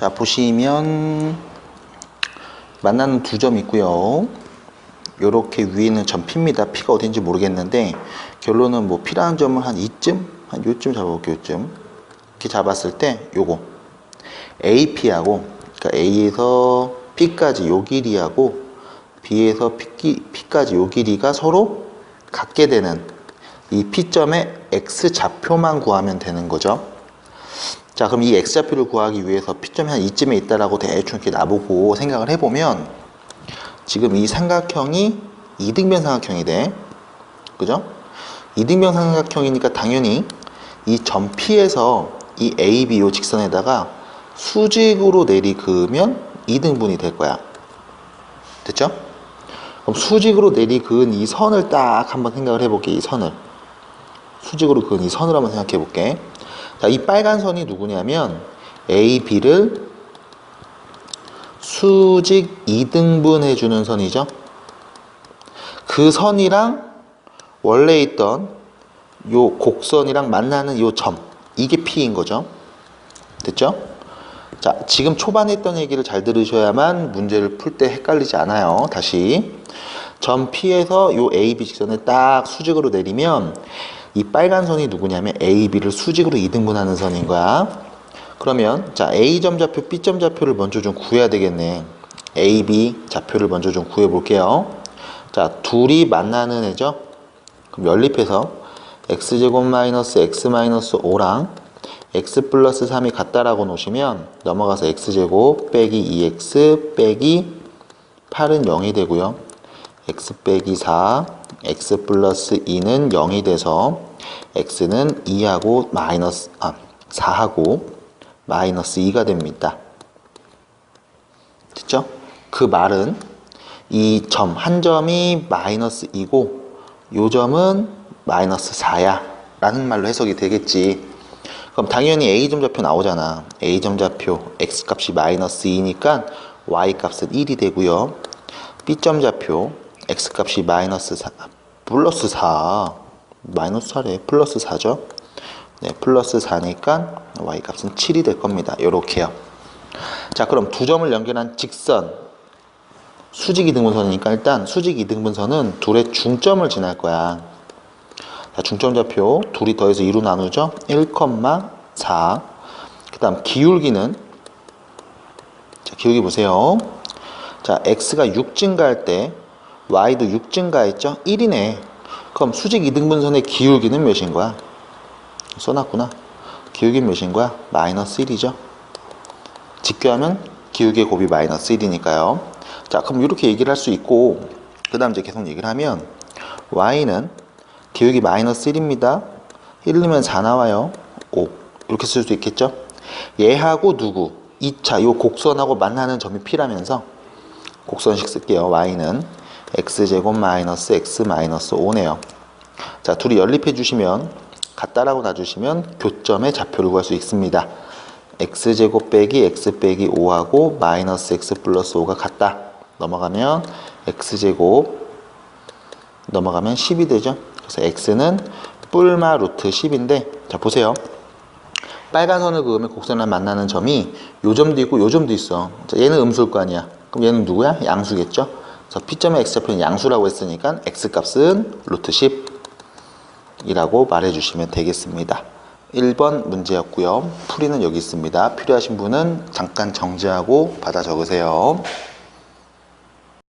자, 보시면 만나는 두 점 있고요. 요렇게 위에는 점 P입니다. P가 어딘지 모르겠는데 결론은 뭐 P라는 점을 한 이쯤? 한 요쯤 잡아볼게요. 요쯤. 이렇게 잡았을 때 요거 AP하고 그러니까 A에서 P까지 요 길이하고 B에서 P, P까지 요 길이가 서로 같게 되는 이 P점의 X 좌표만 구하면 되는 거죠. 자, 그럼 이 X좌표를 구하기 위해서 P점이 한 이쯤에 있다라고 대충 이렇게 놔보고 생각을 해보면 지금 이 삼각형이 이등변 삼각형이 돼. 그죠? 이등변 삼각형이니까 당연히 이 점 P에서 이 AB 요 직선에다가 수직으로 내리그으면 이등분이 될 거야. 됐죠? 그럼 수직으로 내리그은 이 선을 딱 한번 생각을 해볼게, 이 선을. 수직으로 그은 이 선을 한번 생각해 볼게. 자, 이 빨간 선이 누구냐면 AB를 수직 2등분 해주는 선이죠. 그 선이랑 원래 있던 요 곡선이랑 만나는 요 점, 이게 P인 거죠. 됐죠? 자, 지금 초반에 했던 얘기를 잘 들으셔야만 문제를 풀 때 헷갈리지 않아요. 다시. 점 P에서 요 AB 직선을 딱 수직으로 내리면 이 빨간 선이 누구냐면 AB를 수직으로 이등분하는 선인 거야. 그러면 자 A점 좌표, B점 좌표를 먼저 좀 구해야 되겠네. AB 좌표를 먼저 좀 구해 볼게요. 자 둘이 만나는 애죠. 그럼 연립해서 x제곱 마이너스 x 마이너스 5랑 x 플러스 3이 같다라고 놓으시면 넘어가서 x제곱 빼기 2x 빼기 8은 0이 되고요. x 빼기 4, x 플러스 2는 0이 돼서 x는 2하고 마이너스 아 4하고 마이너스 2가 됩니다. 됐죠? 그 말은 이 점 한 점이 마이너스 2고 요 점은 마이너스 4야 라는 말로 해석이 되겠지. 그럼 당연히 A점 좌표 나오잖아. A점 좌표 X값이 마이너스 2니까 Y값은 1이 되고요. B점 좌표 X값이 마이너스 4, 플러스 4, 마이너스 4래. 플러스 4죠. 네, 플러스 4니까 Y값은 7이 될 겁니다. 요렇게요. 자, 그럼 두 점을 연결한 직선 수직 이등분선이니까 일단 수직 이등분선은 둘의 중점을 지날 거야. 자, 중점 좌표 둘이 더해서 2로 나누죠. 1,4. 그 다음 기울기는 자, 기울기 보세요. 자, x가 6 증가할 때 y도 6 증가했죠? 1이네. 그럼 수직 이등분선의 기울기는 몇인 거야? 써놨구나. 기울기 몇인 거야? 마이너스 1이죠. 직교하면 기울기의 곱이 마이너스 1이니까요. 자, 그럼 이렇게 얘기를 할 수 있고, 그 다음 이제 계속 얘기를 하면, y는 기울기 마이너스 1입니다. 1 넣으면 4 나와요. 5. 이렇게 쓸 수 있겠죠? 얘하고 누구? 2차, 요 곡선하고 만나는 점이 P라면서, 곡선식 쓸게요. y는 x제곱 마이너스 x 마이너스 5네요. 자, 둘이 연립해 주시면, 같다라고 놔주시면 교점의 좌표를 구할 수 있습니다. x제곱 빼기 x 빼기 5하고 마이너스 x 플러스 5가 같다. 넘어가면 x제곱 넘어가면 10이 되죠. 그래서 x는 뿔마 루트 10인데 자 보세요. 빨간 선을 그으면 곡선을 만나는 점이 요 점도 있고 요 점도 있어. 자, 얘는 음수일 거 아니야. 그럼 얘는 누구야? 양수겠죠. 그래서 p점의 x좌표는 양수라고 했으니까 x값은 루트 10이라고 말해주시면 되겠습니다. 1번 문제였고요. 풀이는 여기 있습니다. 필요하신 분은 잠깐 정지하고 받아 적으세요.